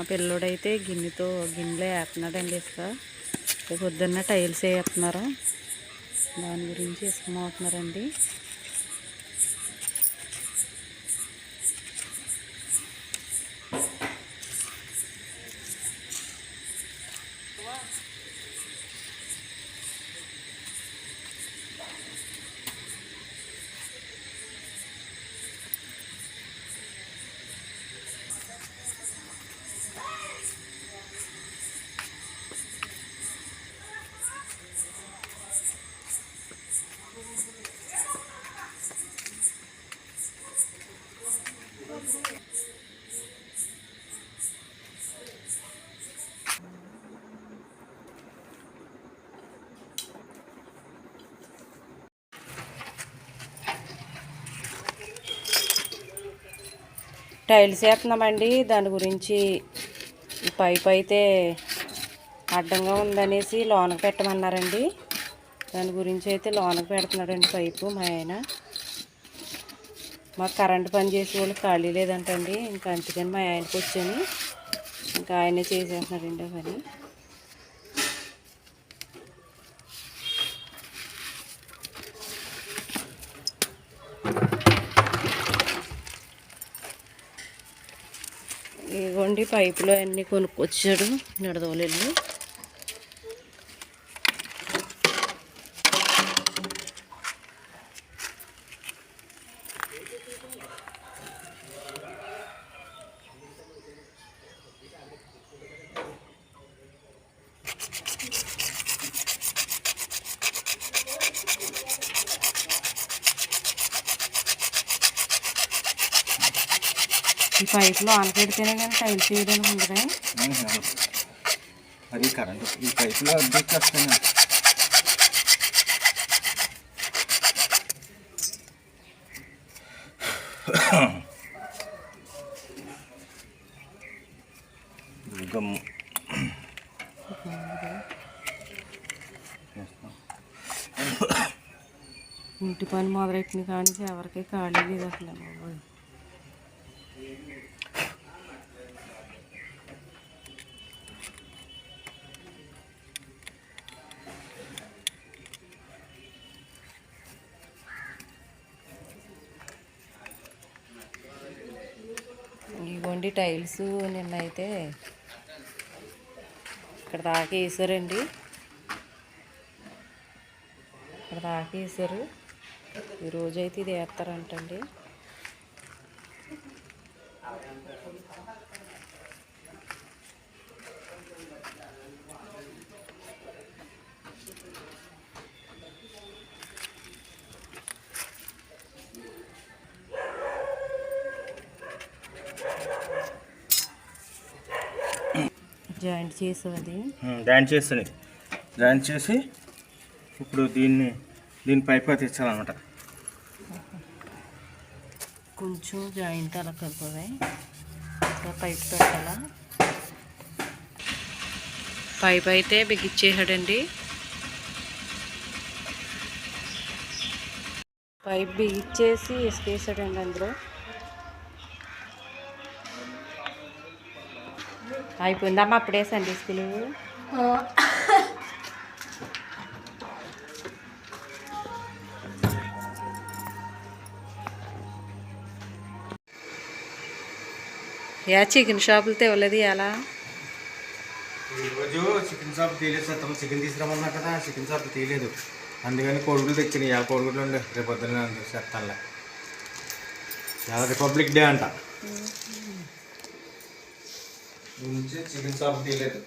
మా పిల్లోడైతే గిన్నెతో గిన్నెలో వేస్తున్నాడండి ఇసుక. పొద్దున్న టైల్స్ వేస్తున్నారు. దాని గురించి ఇసుక మోతున్నారండి టైల్స్ వేస్తున్నామండి. దాని గురించి పైప్ అయితే అడ్డంగా ఉందనేసి లోనకు పెట్టమన్నారండి. దాని గురించి అయితే లోనకు పెడుతున్నాడండి పైపు మా ఆయన. మాకు కరెంట్ పని చేసే వాళ్ళు ఖాళీ లేదంటండి. ఇంకా అందుకని మా ఆయనకి వచ్చాను ఇంకా ఆయనే చేసేస్తున్నాడండి పని అండి పైపులు అన్నీ కొనుక్కొచ్చాడు నిడదవలెళ్ళి ఈ పైపులో ఆనపెడితేనే కానీ టైల్స్ వేయడానికి ఉండదా అది కరెంట్. ఈ పైపులో వస్తాను. గమ్ము ఇంటి పని మొదలెట్టిన కానీ ఎవరికి ఖాళీ లేదు అసలు. బాబోయ్. ఇదిగోండి టైల్స్ నిన్నైతే ఇక్కడ దాకా వేసారండి ఇక్కడ దాకా వేసారు ఈరోజు ఇది వేస్తారంటండి జాయింట్ చేసేది జాయింట్ చేస్తుంది జాయింట్ చేసి ఇప్పుడు దీన్ని దీని పైపు తెచ్చాలన్నమాట కొంచెం జాయింట్ అలా కలుపుతుంది ఇంకా పైప్ పెట్టాలా? పైప్ అయితే బిగిచ్చేసాడండి. పైప్ బిగిచ్చేసి ఇసుకేసాడండి అందులో. అయిపోయిందమ్మా అప్పుడే సండే స్కూలు. యా చికెన్ షాపులు తేవలేదు ఎలా ఈరోజు చికెన్ షాప్ తీయలేదు సార్. తమ చికెన్ తీసుకురమ్మన్నా కదా చికెన్ షాప్ తీయలేదు. అందుకని కోడిగుడ్లు తెచ్చినాయి ఆ కోడిగుడ్లు ఉండే. రేపు పొద్దున్న చెప్తానులే చాలా రిపబ్లిక్ డే అంట. చికెన్ షాప్ తీయలేదు.